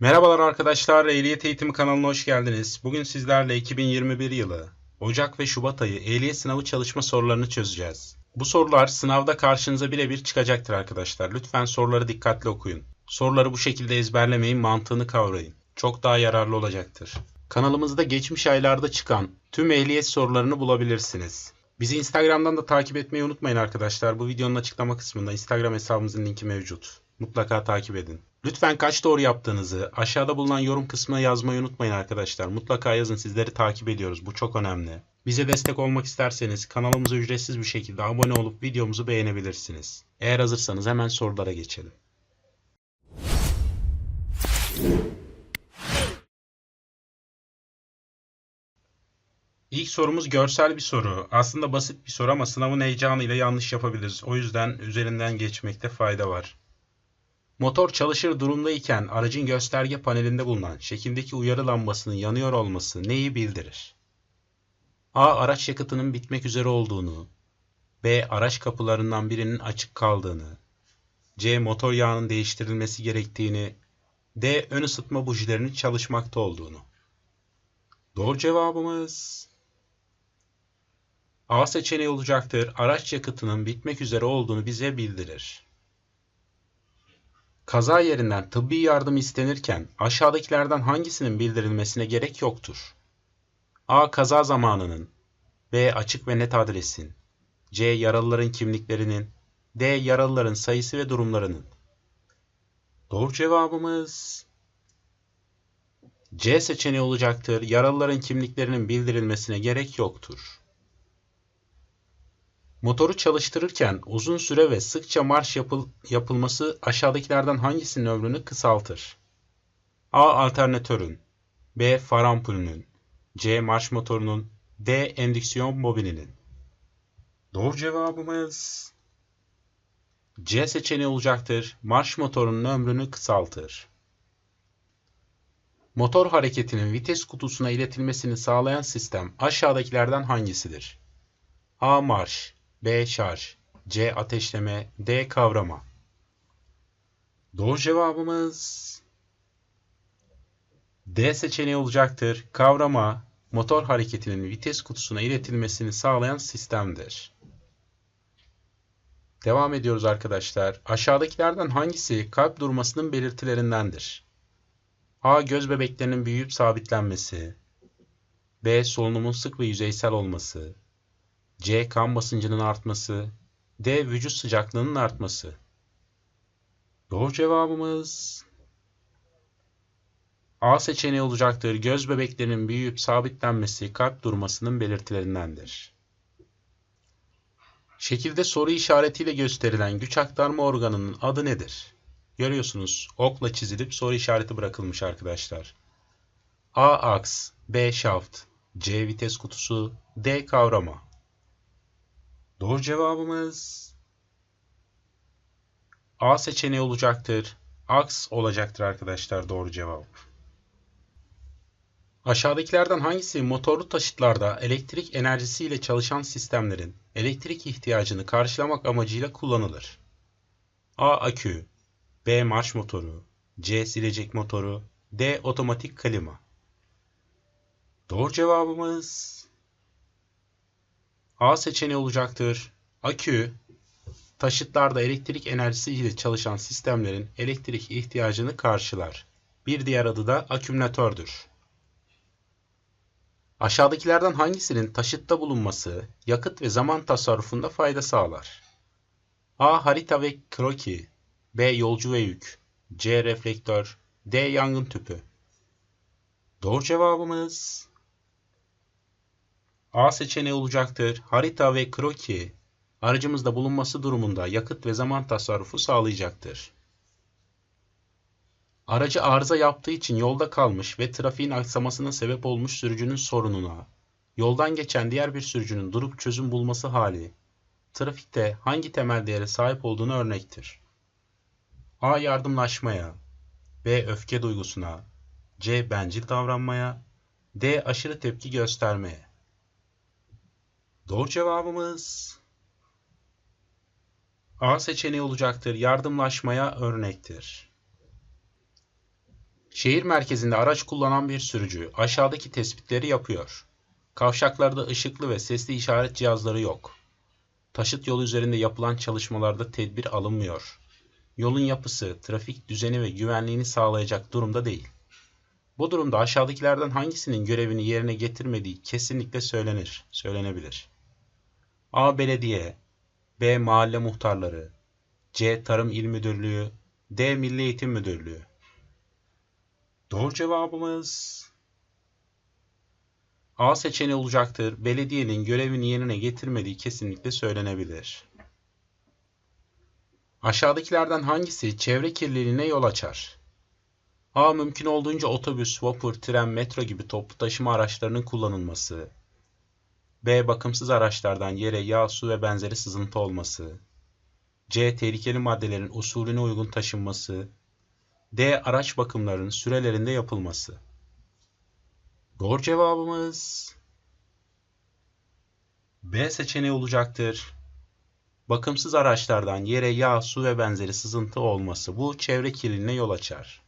Merhabalar arkadaşlar, Ehliyet Eğitimi kanalına hoş geldiniz. Bugün sizlerle 2021 yılı Ocak ve Şubat ayı ehliyet sınavı çalışma sorularını çözeceğiz. Bu sorular sınavda karşınıza birebir çıkacaktır arkadaşlar. Lütfen soruları dikkatli okuyun. Soruları bu şekilde ezberlemeyin, mantığını kavrayın. Çok daha yararlı olacaktır. Kanalımızda geçmiş aylarda çıkan tüm ehliyet sorularını bulabilirsiniz. Bizi Instagram'dan da takip etmeyi unutmayın arkadaşlar. Bu videonun açıklama kısmında Instagram hesabımızın linki mevcut. Mutlaka takip edin. Lütfen kaç doğru yaptığınızı aşağıda bulunan yorum kısmına yazmayı unutmayın arkadaşlar. Mutlaka yazın sizleri takip ediyoruz. Bu çok önemli. Bize destek olmak isterseniz kanalımıza ücretsiz bir şekilde abone olup videomuzu beğenebilirsiniz. Eğer hazırsanız hemen sorulara geçelim. İlk sorumuz görsel bir soru. Aslında basit bir soru ama sınavın heyecanıyla yanlış yapabiliriz. O yüzden üzerinden geçmekte fayda var. Motor çalışır durumdayken aracın gösterge panelinde bulunan şekildeki uyarı lambasının yanıyor olması neyi bildirir? A. Araç yakıtının bitmek üzere olduğunu. B. Araç kapılarından birinin açık kaldığını. C. Motor yağının değiştirilmesi gerektiğini. D. Ön ısıtma bujilerinin çalışmakta olduğunu. Doğru cevabımız A seçeneği olacaktır. Araç yakıtının bitmek üzere olduğunu bize bildirir. Kaza yerinden tıbbi yardım istenirken aşağıdakilerden hangisinin bildirilmesine gerek yoktur? A. Kaza zamanının B. Açık ve net adresin C. Yaralıların kimliklerinin D. Yaralıların sayısı ve durumlarının Doğru cevabımız C seçeneği olacaktır. Yaralıların kimliklerinin bildirilmesine gerek yoktur. Motoru çalıştırırken uzun süre ve sıkça marş yapıl yapılması aşağıdakilerden hangisinin ömrünü kısaltır? A. Alternatörün B. Far ampulünün C. Marş motorunun D. Endüksiyon bobininin Doğru cevabımız C seçeneği olacaktır. Marş motorunun ömrünü kısaltır. Motor hareketinin vites kutusuna iletilmesini sağlayan sistem aşağıdakilerden hangisidir? A. Marş B. Şarj C. Ateşleme D. Kavrama Doğru cevabımız D seçeneği olacaktır. Kavrama, motor hareketinin vites kutusuna iletilmesini sağlayan sistemdir. Devam ediyoruz arkadaşlar. Aşağıdakilerden hangisi kalp durmasının belirtilerindendir? A. Göz bebeklerinin büyüyüp sabitlenmesi. B. Solunumun sık ve yüzeysel olması. C. Kan basıncının artması. D. Vücut sıcaklığının artması. Doğru cevabımız A seçeneği olacaktır. Göz bebeklerinin büyüyüp sabitlenmesi kalp durmasının belirtilerindendir. Şekilde soru işaretiyle gösterilen güç aktarma organının adı nedir? Görüyorsunuz okla çizilip soru işareti bırakılmış arkadaşlar. A. Aks B. Şaft C. Vites kutusu D. Kavrama Doğru cevabımız A seçeneği olacaktır. Aks olacaktır arkadaşlar doğru cevap. Aşağıdakilerden hangisi motorlu taşıtlarda elektrik enerjisiyle çalışan sistemlerin elektrik ihtiyacını karşılamak amacıyla kullanılır? A. Akü B. Marş motoru C. Silecek motoru D. Otomatik klima Doğru cevabımız A seçeneği olacaktır. Akü, taşıtlarda elektrik enerjisiyle çalışan sistemlerin elektrik ihtiyacını karşılar. Bir diğer adı da akümülatördür. Aşağıdakilerden hangisinin taşıtta bulunması yakıt ve zaman tasarrufunda fayda sağlar? A. Harita ve kroki B. Yolcu ve yük C. Reflektör D. Yangın tüpü Doğru cevabımız A seçeneği olacaktır. Harita ve kroki aracımızda bulunması durumunda yakıt ve zaman tasarrufu sağlayacaktır. Aracı arıza yaptığı için yolda kalmış ve trafiğin aksamasına sebep olmuş sürücünün sorununa, yoldan geçen diğer bir sürücünün durup çözüm bulması hali, trafikte hangi temel değere sahip olduğunu örnektir. A. Yardımlaşmaya B. Öfke duygusuna C. Bencil davranmaya D. Aşırı tepki göstermeye Doğru cevabımız A seçeneği olacaktır. Yardımlaşmaya örnektir. Şehir merkezinde araç kullanan bir sürücü aşağıdaki tespitleri yapıyor. Kavşaklarda ışıklı ve sesli işaret cihazları yok. Taşıt yolu üzerinde yapılan çalışmalarda tedbir alınmıyor. Yolun yapısı, trafik düzeni ve güvenliğini sağlayacak durumda değil. Bu durumda aşağıdakilerden hangisinin görevini yerine getirmediği kesinlikle söylenir, söylenebilir. A. Belediye B. Mahalle muhtarları C. Tarım İl Müdürlüğü D. Milli Eğitim Müdürlüğü Doğru cevabımız A seçeneği olacaktır. Belediyenin görevini yerine getirmediği kesinlikle söylenebilir. Aşağıdakilerden hangisi çevre kirliliğine yol açar? A. Mümkün olduğunca otobüs, vapur, tren, metro gibi toplu taşıma araçlarının kullanılması. B. Bakımsız araçlardan yere yağ, su ve benzeri sızıntı olması. C. Tehlikeli maddelerin usulüne uygun taşınması. D. Araç bakımlarının sürelerinde yapılması. Doğru cevabımız B seçeneği olacaktır. Bakımsız araçlardan yere yağ, su ve benzeri sızıntı olması bu çevre kirliliğine yol açar.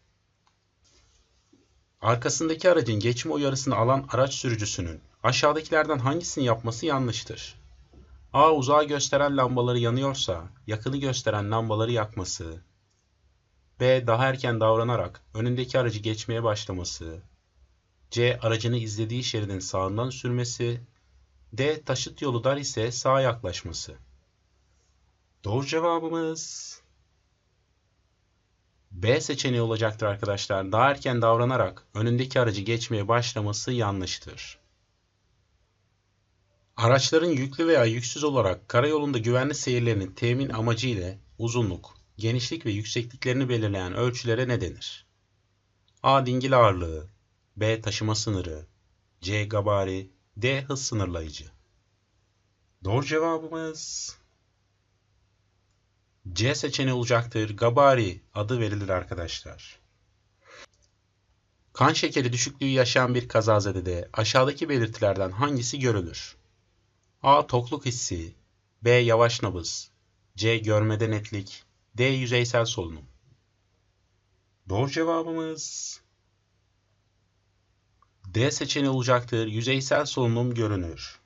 Arkasındaki aracın geçme uyarısını alan araç sürücüsünün aşağıdakilerden hangisini yapması yanlıştır? A. Uzağa gösteren lambaları yanıyorsa yakını gösteren lambaları yakması. B. Daha erken davranarak önündeki aracı geçmeye başlaması. C. Aracını izlediği şeridin sağından sürmesi. D. Taşıt yolu dar ise sağa yaklaşması. Doğru cevabımız B seçeneği olacaktır arkadaşlar. Daha erken davranarak önündeki aracı geçmeye başlaması yanlıştır. Araçların yüklü veya yüksüz olarak karayolunda güvenli seyirlerinin temin amacı ile uzunluk, genişlik ve yüksekliklerini belirleyen ölçülere ne denir? A. Dingil ağırlığı B. Taşıma sınırı C. Gabari D. Hız sınırlayıcı Doğru cevabımız C seçeneği olacaktır. Gabari adı verilir arkadaşlar. Kan şekeri düşüklüğü yaşayan bir kazazedede aşağıdaki belirtilerden hangisi görülür? A. Tokluk hissi B. Yavaş nabız C. Görmede netlik D. Yüzeysel solunum Doğru cevabımız D seçeneği olacaktır. Yüzeysel solunum görünür.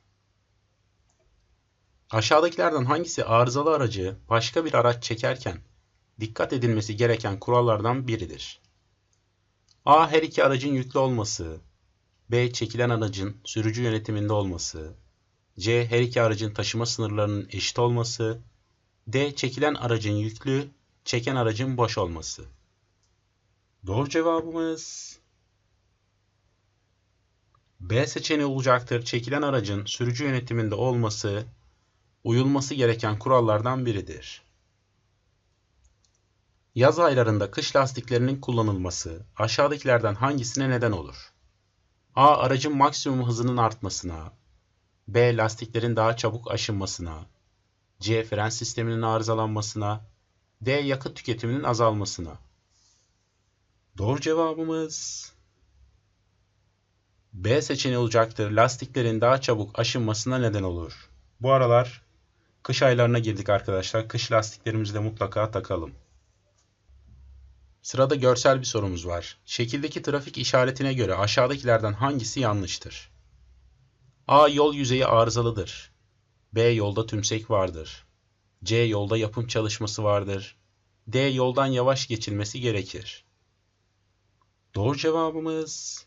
Aşağıdakilerden hangisi arızalı aracı başka bir araç çekerken dikkat edilmesi gereken kurallardan biridir? A. Her iki aracın yüklü olması. B. Çekilen aracın sürücü yönetiminde olması. C. Her iki aracın taşıma sınırlarının eşit olması. D. Çekilen aracın yüklü, çeken aracın boş olması. Doğru cevabımız B seçeneği olacaktır. Çekilen aracın sürücü yönetiminde olması uyulması gereken kurallardan biridir. Yaz aylarında kış lastiklerinin kullanılması aşağıdakilerden hangisine neden olur? A. Aracın maksimum hızının artmasına, B. Lastiklerin daha çabuk aşınmasına, C. Fren sisteminin arızalanmasına, D. Yakıt tüketiminin azalmasına. Doğru cevabımız B seçeneği olacaktır. Lastiklerin daha çabuk aşınmasına neden olur. Bu aralar kış aylarına girdik arkadaşlar. Kış lastiklerimizi de mutlaka takalım. Sırada görsel bir sorumuz var. Şekildeki trafik işaretine göre aşağıdakilerden hangisi yanlıştır? A. Yol yüzeyi arızalıdır. B. Yolda tümsek vardır. C. Yolda yapım çalışması vardır. D. Yoldan yavaş geçilmesi gerekir. Doğru cevabımız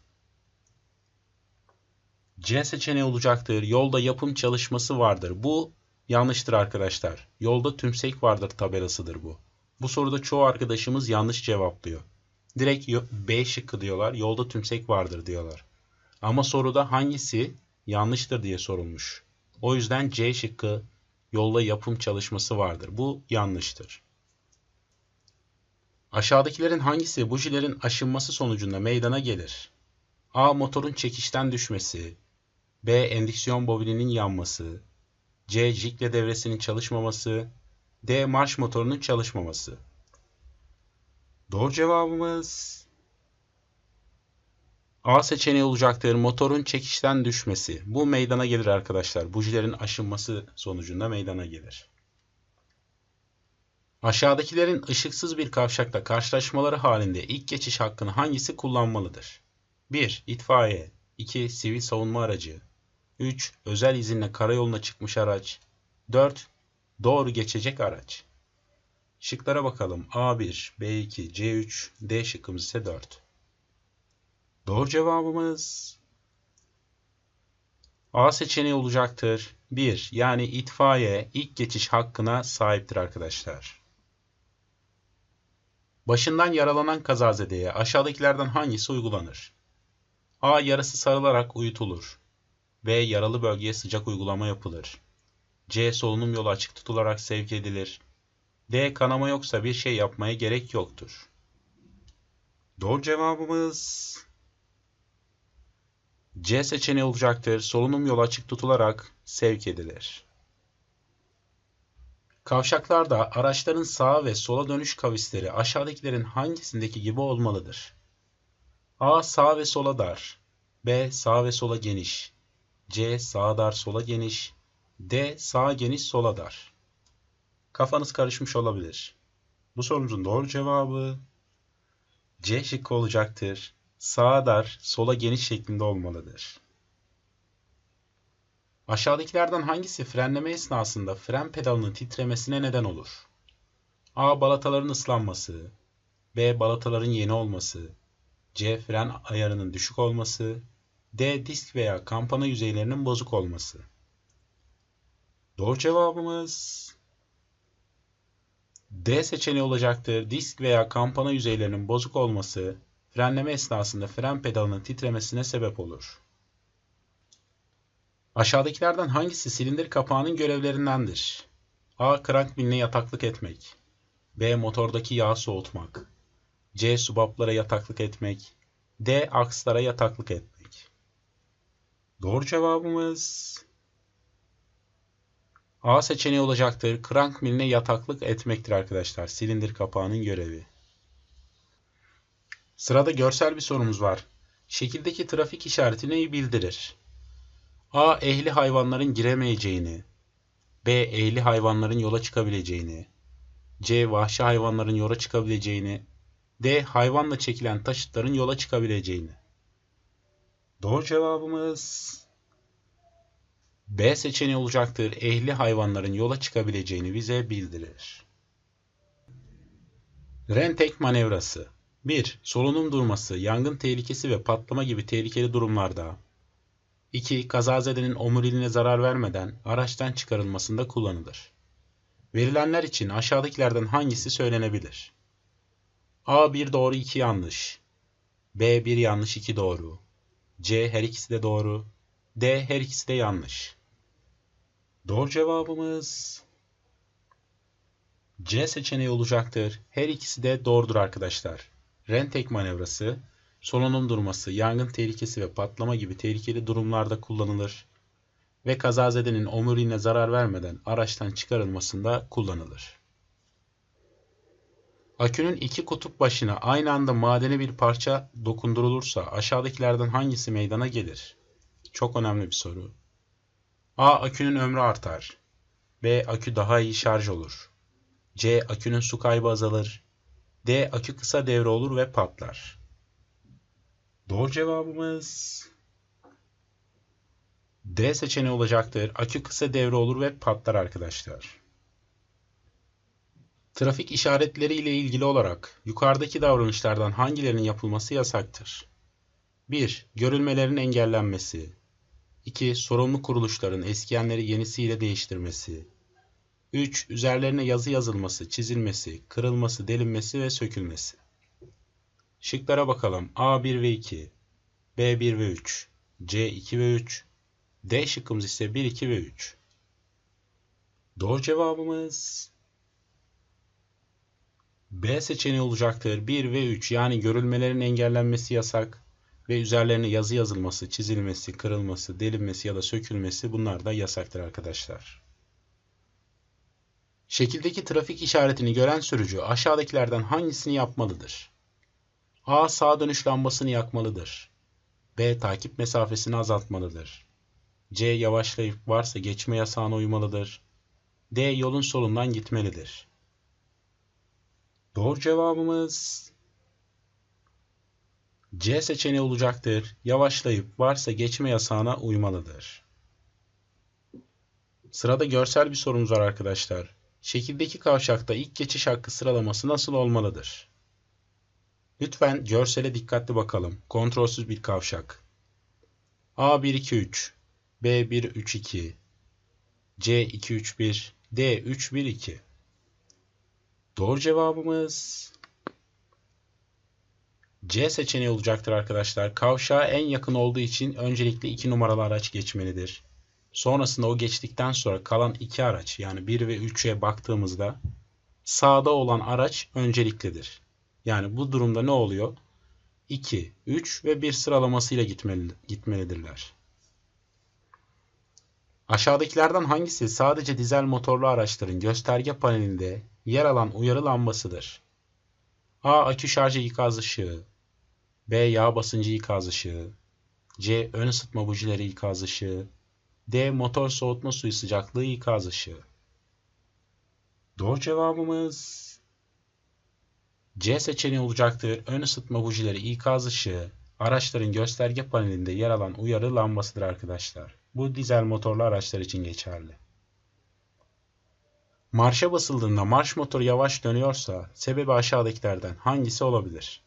C seçeneği olacaktır. Yolda yapım çalışması vardır. Bu yanlıştır arkadaşlar. Yolda tümsek vardır tabelasıdır bu. Bu soruda çoğu arkadaşımız yanlış cevaplıyor. Direkt B şıkkı diyorlar. Yolda tümsek vardır diyorlar. Ama soruda hangisi yanlıştır diye sorulmuş. O yüzden C şıkkı yolda yapım çalışması vardır. Bu yanlıştır. Aşağıdakilerin hangisi bujilerin aşınması sonucunda meydana gelir? A. Motorun çekişten düşmesi. B. Endüksiyon bobininin yanması. C. Jikle devresinin çalışmaması. D. Marş motorunun çalışmaması. Doğru cevabımız A seçeneği olacaktır. Motorun çekişten düşmesi. Bu meydana gelir arkadaşlar. Bujilerin aşınması sonucunda meydana gelir. Aşağıdakilerin ışıksız bir kavşakta karşılaşmaları halinde ilk geçiş hakkını hangisi kullanmalıdır? 1. İtfaiye 2. Sivil savunma aracı 3. Özel izinle karayoluna çıkmış araç 4. Doğru geçecek araç Şıklara bakalım. A1, B2, C3, D şıkkımız ise 4. Doğru cevabımız A seçeneği olacaktır. 1. Yani itfaiye ilk geçiş hakkına sahiptir arkadaşlar. Başından yaralanan kazazedeye aşağıdakilerden hangisi uygulanır? A. Yarası sarılarak uyutulur. B. Yaralı bölgeye sıcak uygulama yapılır. C. Solunum yolu açık tutularak sevk edilir. D. Kanama yoksa bir şey yapmaya gerek yoktur. Doğru cevabımız C seçeneği olacaktır. Solunum yolu açık tutularak sevk edilir. Kavşaklarda araçların sağa ve sola dönüş kavisleri aşağıdakilerin hangisindeki gibi olmalıdır? A. Sağ ve sola dar. B. Sağ ve sola geniş. C. Sağa dar sola geniş. D. Sağa geniş sola dar. Kafanız karışmış olabilir. Bu sorumuzun doğru cevabı C şıkkı olacaktır. Sağa dar, sola geniş şeklinde olmalıdır. Aşağıdakilerden hangisi frenleme esnasında fren pedalının titremesine neden olur? A. Balataların ıslanması B. Balataların yeni olması C. Fren ayarının düşük olması D. Disk veya kampana yüzeylerinin bozuk olması Doğru cevabımız D seçeneği olacaktır. Disk veya kampana yüzeylerinin bozuk olması frenleme esnasında fren pedalının titremesine sebep olur. Aşağıdakilerden hangisi silindir kapağının görevlerindendir? A. Krank miline yataklık etmek. B. Motordaki yağı soğutmak. C. Subaplara yataklık etmek. D. Akslara yataklık etmek. Doğru cevabımız A seçeneği olacaktır. Krank miline yataklık etmektir arkadaşlar. Silindir kapağının görevi. Sırada görsel bir sorumuz var. Şekildeki trafik işareti neyi bildirir? A. Ehli hayvanların giremeyeceğini. B. Ehli hayvanların yola çıkabileceğini. C. Vahşi hayvanların yola çıkabileceğini. D. Hayvanla çekilen taşıtların yola çıkabileceğini. Doğru cevabımız B seçeneği olacaktır. Ehli hayvanların yola çıkabileceğini bize bildirir. Rentek manevrası 1. Solunum durması, yangın tehlikesi ve patlama gibi tehlikeli durumlarda. 2. Kazazedenin omuriline zarar vermeden araçtan çıkarılmasında kullanılır. Verilenler için aşağıdakilerden hangisi söylenebilir? A. 1 doğru 2 yanlış. B. 1 yanlış 2 doğru. C. Her ikisi de doğru. D. Her ikisi de yanlış. Doğru cevabımız C seçeneği olacaktır. Her ikisi de doğrudur arkadaşlar. Rentek manevrası, solunum durması, yangın tehlikesi ve patlama gibi tehlikeli durumlarda kullanılır ve kazazedenin omuriliğine zarar vermeden araçtan çıkarılmasında kullanılır. Akünün iki kutup başına aynı anda madeni bir parça dokundurulursa aşağıdakilerden hangisi meydana gelir? Çok önemli bir soru. A. Akünün ömrü artar. B. Akü daha iyi şarj olur. C. Akünün su kaybı azalır. D. Akü kısa devre olur ve patlar. Doğru cevabımız D seçeneği olacaktır. Akü kısa devre olur ve patlar arkadaşlar. Trafik işaretleri ile ilgili olarak yukarıdaki davranışlardan hangilerinin yapılması yasaktır? 1. Görülmelerin engellenmesi. 2. Sorumlu kuruluşların eskiyenleri yenisiyle değiştirmesi. 3. Üzerlerine yazı yazılması, çizilmesi, kırılması, delinmesi ve sökülmesi. Şıklara bakalım. A1 ve 2, B1 ve 3, C2 ve 3, D şıkkımız ise 1, 2 ve 3. Doğru cevabımız B seçeneği olacaktır. 1 ve 3 yani görülmelerin engellenmesi yasak ve üzerlerine yazı yazılması, çizilmesi, kırılması, delinmesi ya da sökülmesi bunlar da yasaktır arkadaşlar. Şekildeki trafik işaretini gören sürücü aşağıdakilerden hangisini yapmalıdır? A. Sağ dönüş lambasını yakmalıdır. B. Takip mesafesini azaltmalıdır. C. Yavaşlayıp varsa geçme yasağına uymalıdır. D. Yolun solundan gitmelidir. Doğru cevabımız C seçeneği olacaktır. Yavaşlayıp varsa geçme yasağına uymalıdır. Sırada görsel bir sorumuz var arkadaşlar. Şekildeki kavşakta ilk geçiş hakkı sıralaması nasıl olmalıdır? Lütfen görsele dikkatli bakalım. Kontrolsüz bir kavşak. A123, B132, C231, D312. Doğru cevabımız C seçeneği olacaktır arkadaşlar. Kavşağa en yakın olduğu için öncelikle 2 numaralı araç geçmelidir. Sonrasında o geçtikten sonra kalan iki araç yani 1 ve 3'e baktığımızda sağda olan araç önceliklidir. Yani bu durumda ne oluyor? 2, 3 ve 1 sıralamasıyla gitmeli, gitmelidirler. Aşağıdakilerden hangisi sadece dizel motorlu araçların gösterge panelinde yer alan uyarı lambasıdır? A. Akü şarjı ikaz ışığı B. Yağ basıncı ikaz ışığı C. Ön ısıtma bujileri ikaz ışığı D. Motor soğutma suyu sıcaklığı ikaz ışığı. Doğru cevabımız C seçeneği olacaktır. Ön ısıtma bujileri ikaz ışığı araçların gösterge panelinde yer alan uyarı lambasıdır arkadaşlar. Bu dizel motorlu araçlar için geçerli. Marşa basıldığında marş motoru yavaş dönüyorsa sebebi aşağıdakilerden hangisi olabilir?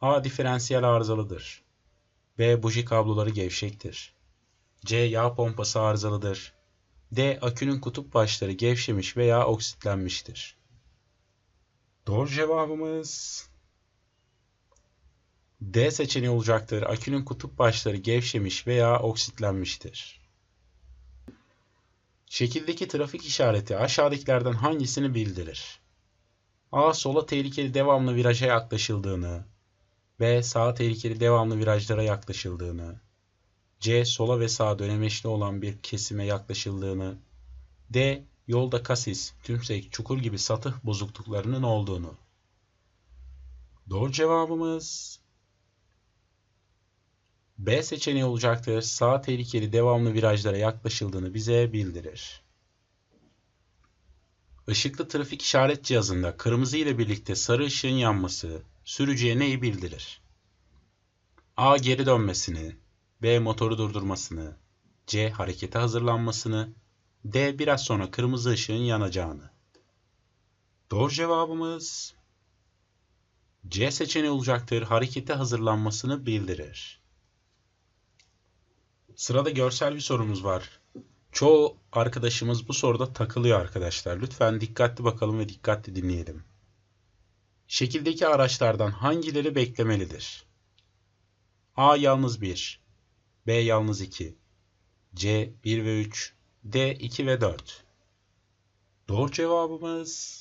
A. Diferansiyel arızalıdır. B. Buji kabloları gevşektir. C. Yağ pompası arızalıdır. D. Akünün kutup başları gevşemiş veya oksitlenmiştir. Doğru cevabımız D seçeneği olacaktır. Akünün kutup başları gevşemiş veya oksitlenmiştir. Şekildeki trafik işareti aşağıdakilerden hangisini bildirir? A. Sola tehlikeli devamlı viraja yaklaşıldığını. B. Sağa tehlikeli devamlı virajlara yaklaşıldığını. C. Sola ve sağa dönemeçli olan bir kesime yaklaşıldığını. D. Yolda kasis, tümsek, çukur gibi satıh bozukluklarının olduğunu. Doğru cevabımız B seçeneği olacaktır. Sağ tehlikeli devamlı virajlara yaklaşıldığını bize bildirir. Işıklı trafik işaret cihazında kırmızı ile birlikte sarı ışığın yanması sürücüye neyi bildirir? A. Geri dönmesini, B. Motoru durdurmasını, C. Harekete hazırlanmasını, D. Biraz sonra kırmızı ışığın yanacağını. Doğru cevabımız C seçeneği olacaktır. Harekete hazırlanmasını bildirir. Sırada görsel bir sorumuz var. Çoğu arkadaşımız bu soruda takılıyor arkadaşlar. Lütfen dikkatli bakalım ve dikkatli dinleyelim. Şekildeki araçlardan hangileri beklemelidir? A yalnız 1, B yalnız 2, C 1 ve 3, D 2 ve 4. Doğru cevabımız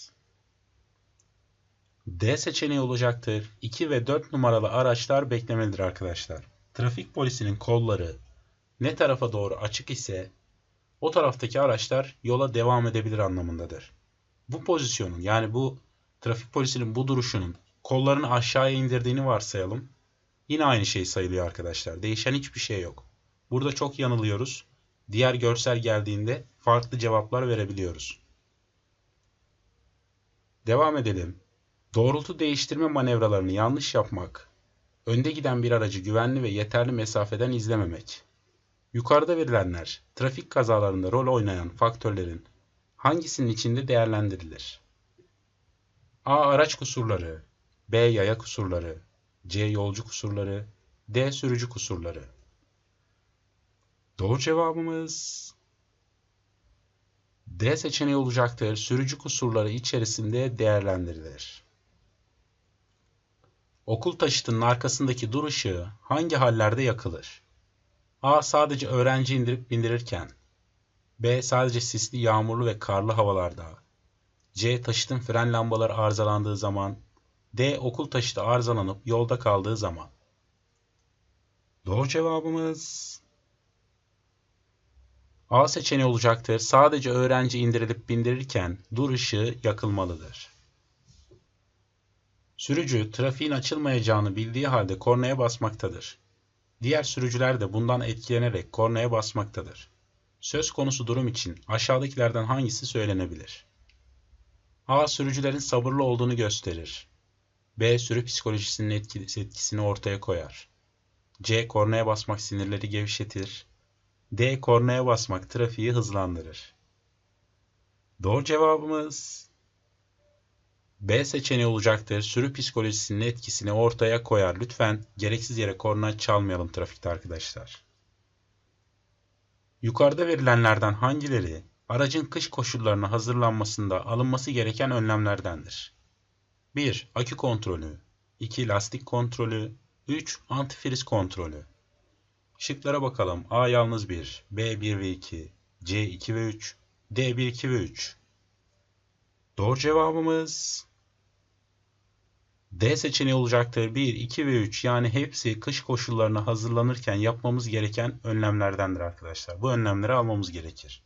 D seçeneği olacaktır. 2 ve 4 numaralı araçlar beklemelidir arkadaşlar. Trafik polisinin kolları ne tarafa doğru açık ise o taraftaki araçlar yola devam edebilir anlamındadır. Bu pozisyonun yani bu trafik polisinin bu duruşunun kollarını aşağıya indirdiğini varsayalım. Yine aynı şey sayılıyor arkadaşlar. Değişen hiçbir şey yok. Burada çok yanılıyoruz. Diğer görsel geldiğinde farklı cevaplar verebiliyoruz. Devam edelim. Doğrultu değiştirme manevralarını yanlış yapmak, önde giden bir aracı güvenli ve yeterli mesafeden izlememek. Yukarıda verilenler trafik kazalarında rol oynayan faktörlerin hangisinin içinde değerlendirilir? A. Araç kusurları B. Yaya kusurları C. Yolcu kusurları D. Sürücü kusurları Doğru cevabımız D seçeneği olacaktır. Sürücü kusurları içerisinde değerlendirilir. Okul taşıtının arkasındaki dur ışığı hangi hallerde yakılır? A. Sadece öğrenci indirip bindirirken. B. Sadece sisli, yağmurlu ve karlı havalarda. C. Taşıtın fren lambaları arızalandığı zaman. D. Okul taşıtı arızalanıp yolda kaldığı zaman. Doğru cevabımız A seçeneği olacaktır. Sadece öğrenci indirilip bindirirken dur ışığı yakılmalıdır. Sürücü trafiğin açılmayacağını bildiği halde kornaya basmaktadır. Diğer sürücüler de bundan etkilenerek kornaya basmaktadır. Söz konusu durum için aşağıdakilerden hangisi söylenebilir? A. Sürücülerin sabırlı olduğunu gösterir. B. Sürü psikolojisinin etkisini ortaya koyar. C. Kornaya basmak sinirleri gevşetir. D. Kornaya basmak trafiği hızlandırır. Doğru cevabımız B seçeneği olacaktır. Sürü psikolojisinin etkisini ortaya koyar. Lütfen gereksiz yere korna çalmayalım trafikte arkadaşlar. Yukarıda verilenlerden hangileri aracın kış koşullarına hazırlanmasında alınması gereken önlemlerdendir? 1. Akü kontrolü 2. Lastik kontrolü 3. Antifriz kontrolü Şıklara bakalım. A yalnız 1, B 1 ve 2, C 2 ve 3, D 1, 2 ve 3. Doğru cevabımız D seçeneği olacaktır. 1, 2 ve 3 yani hepsi kış koşullarına hazırlanırken yapmamız gereken önlemlerdendir arkadaşlar. Bu önlemleri almamız gerekir.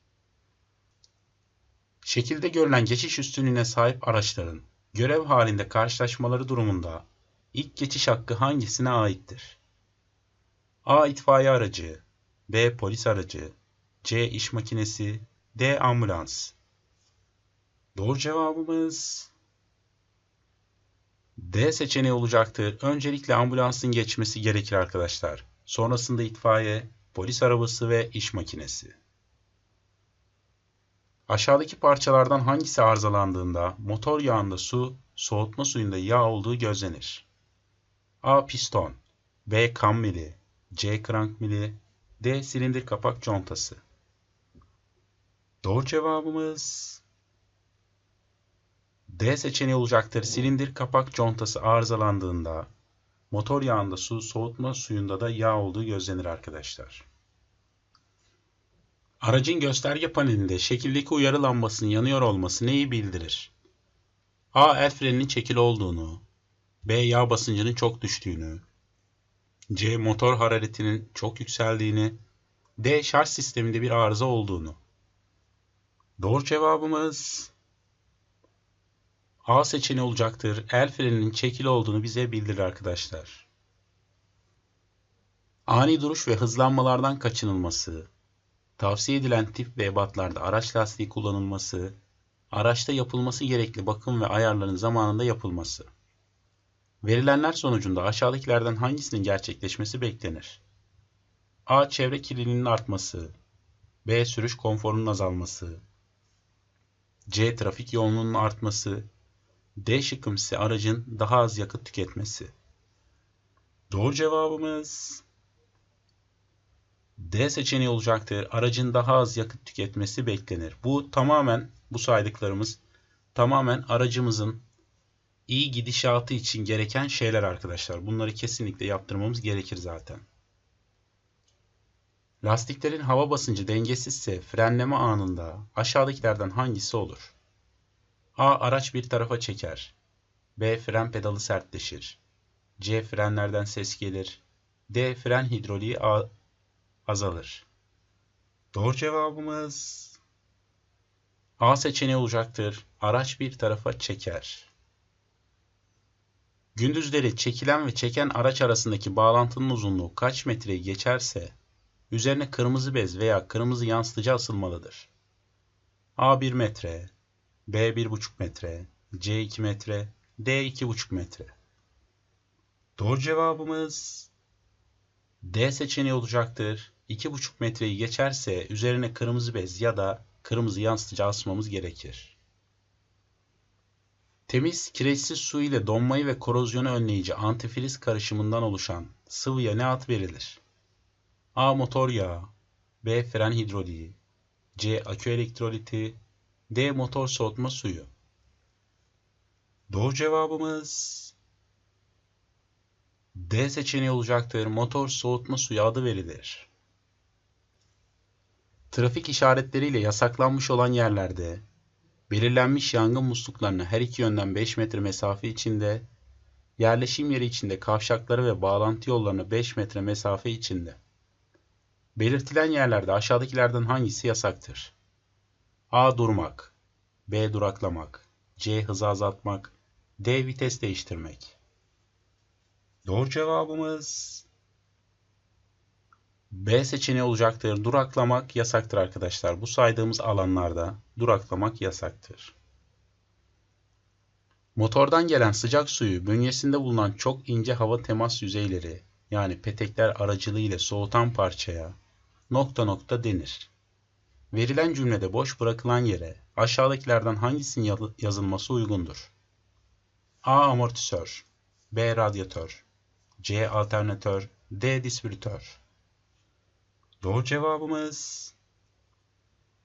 Şekilde görülen geçiş üstünlüğüne sahip araçların görev halinde karşılaşmaları durumunda ilk geçiş hakkı hangisine aittir? A. itfaiye aracı B. Polis aracı C. iş makinesi D. Ambulans Doğru cevabımız D seçeneği olacaktır. Öncelikle ambulansın geçmesi gerekir arkadaşlar. Sonrasında itfaiye, polis arabası ve iş makinesi. Aşağıdaki parçalardan hangisi arızalandığında motor yağında su, soğutma suyunda yağ olduğu gözlenir? A. Piston B. Kam mili C. Krank mili D. Silindir kapak contası Doğru cevabımız D seçeneği olacaktır. Silindir kapak contası arızalandığında motor yağında su, soğutma suyunda da yağ olduğu gözlenir arkadaşlar. Aracın gösterge panelinde şekildeki uyarı lambasının yanıyor olması neyi bildirir? A. El freninin çekili olduğunu B. Yağ basıncının çok düştüğünü C. Motor hararetinin çok yükseldiğini D. Şarj sisteminde bir arıza olduğunu Doğru cevabımız A seçeneği olacaktır. El freninin çekili olduğunu bize bildirir arkadaşlar. Ani duruş ve hızlanmalardan kaçınılması, tavsiye edilen tip ve ebatlarda araç lastiği kullanılması, araçta yapılması gerekli bakım ve ayarların zamanında yapılması. Verilenler sonucunda aşağıdakilerden hangisinin gerçekleşmesi beklenir? A. Çevre kirliliğinin artması B. Sürüş konforunun azalması C. Trafik yoğunluğunun artması D şıkkım ise aracın daha az yakıt tüketmesi. Doğru cevabımız D seçeneği olacaktır. Aracın daha az yakıt tüketmesi beklenir. Bu tamamen bu saydıklarımız tamamen aracımızın iyi gidişatı için gereken şeyler arkadaşlar. Bunları kesinlikle yaptırmamız gerekir zaten. Lastiklerin hava basıncı dengesizse frenleme anında aşağıdakilerden hangisi olur? A. Araç bir tarafa çeker. B. Fren pedalı sertleşir. C. Frenlerden ses gelir. D. Fren hidroliği azalır. Doğru cevabımız A seçeneği olacaktır. Araç bir tarafa çeker. Gündüzleri çekilen ve çeken araç arasındaki bağlantının uzunluğu kaç metreyi geçerse üzerine kırmızı bez veya kırmızı yansıtıcı asılmalıdır. A 1 metre, B 1,5 metre, C 2 metre, D 2,5 metre. Doğru cevabımız D seçeneği olacaktır. 2,5 metreyi geçerse üzerine kırmızı bez ya da kırmızı yansıtıcı asmamız gerekir. Temiz, kireçsiz su ile donmayı ve korozyonu önleyici antifriz karışımından oluşan sıvıya ne ad verilir? A. Motor yağı B. Fren hidroliği C. Akü elektroliti D. Motor soğutma suyu Doğru cevabımız D seçeneği olacaktır. Motor soğutma suyu adı verilir. Trafik işaretleriyle yasaklanmış olan yerlerde belirlenmiş yangın musluklarına her iki yönden 5 metre mesafe içinde, yerleşim yeri içinde kavşakları ve bağlantı yollarına 5 metre mesafe içinde. Belirtilen yerlerde aşağıdakilerden hangisi yasaktır? A. Durmak B. Duraklamak C. Hızı azaltmak D. Vites değiştirmek Doğru cevabımız B seçeneği olacaktır. Duraklamak yasaktır arkadaşlar. Bu saydığımız alanlarda duraklamak yasaktır. Motordan gelen sıcak suyu bünyesinde bulunan çok ince hava temas yüzeyleri yani petekler aracılığıyla soğutan parçaya nokta nokta denir. Verilen cümlede boş bırakılan yere aşağıdakilerden hangisinin yazı- yazılması uygundur? A. Amortisör B. Radyatör C. Alternatör D. Distribütör Doğru cevabımız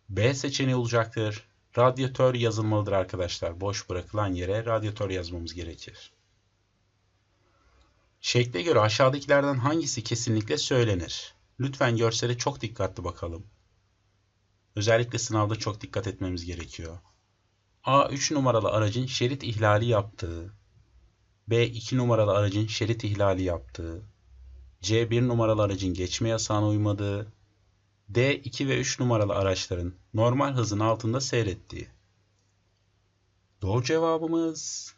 B seçeneği olacaktır. Radyatör yazılmalıdır arkadaşlar. Boş bırakılan yere radyatör yazmamız gerekir. Şekle göre aşağıdakilerden hangisi kesinlikle söylenir? Lütfen görsele çok dikkatli bakalım. Özellikle sınavda çok dikkat etmemiz gerekiyor. A 3 numaralı aracın şerit ihlali yaptığı, B 2 numaralı aracın şerit ihlali yaptığı, C 1 numaralı aracın geçme yasağına uymadığı, D 2 ve 3 numaralı araçların normal hızın altında seyrettiği. Doğru cevabımız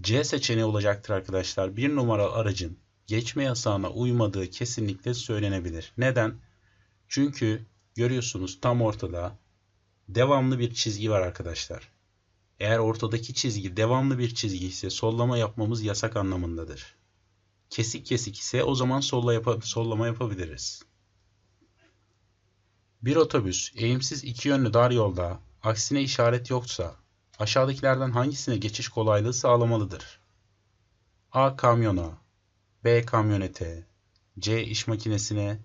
C seçeneği olacaktır arkadaşlar. 1 numaralı aracın geçme yasağına uymadığı kesinlikle söylenebilir. Neden? Çünkü görüyorsunuz tam ortada devamlı bir çizgi var arkadaşlar. Eğer ortadaki çizgi devamlı bir çizgi ise sollama yapmamız yasak anlamındadır. Kesik kesik ise o zaman solla yapa- sollama yapabiliriz. Bir otobüs eğimsiz iki yönlü dar yolda aksine işaret yoksa aşağıdakilerden hangisine geçiş kolaylığı sağlamalıdır? A. Kamyona B. Kamyonete C. iş makinesine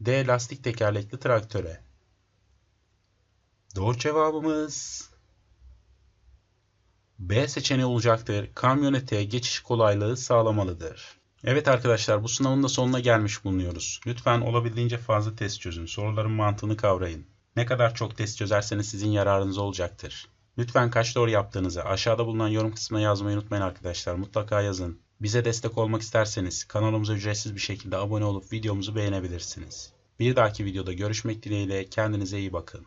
D. Lastik tekerlekli traktöre Doğru cevabımız B seçeneği olacaktır. Kamyonete geçiş kolaylığı sağlamalıdır. Evet arkadaşlar bu sınavın da sonuna gelmiş bulunuyoruz. Lütfen olabildiğince fazla test çözün. Soruların mantığını kavrayın. Ne kadar çok test çözerseniz sizin yararınız olacaktır. Lütfen kaç doğru yaptığınızı aşağıda bulunan yorum kısmına yazmayı unutmayın arkadaşlar. Mutlaka yazın. Bize destek olmak isterseniz kanalımıza ücretsiz bir şekilde abone olup videomuzu beğenebilirsiniz. Bir dahaki videoda görüşmek dileğiyle kendinize iyi bakın.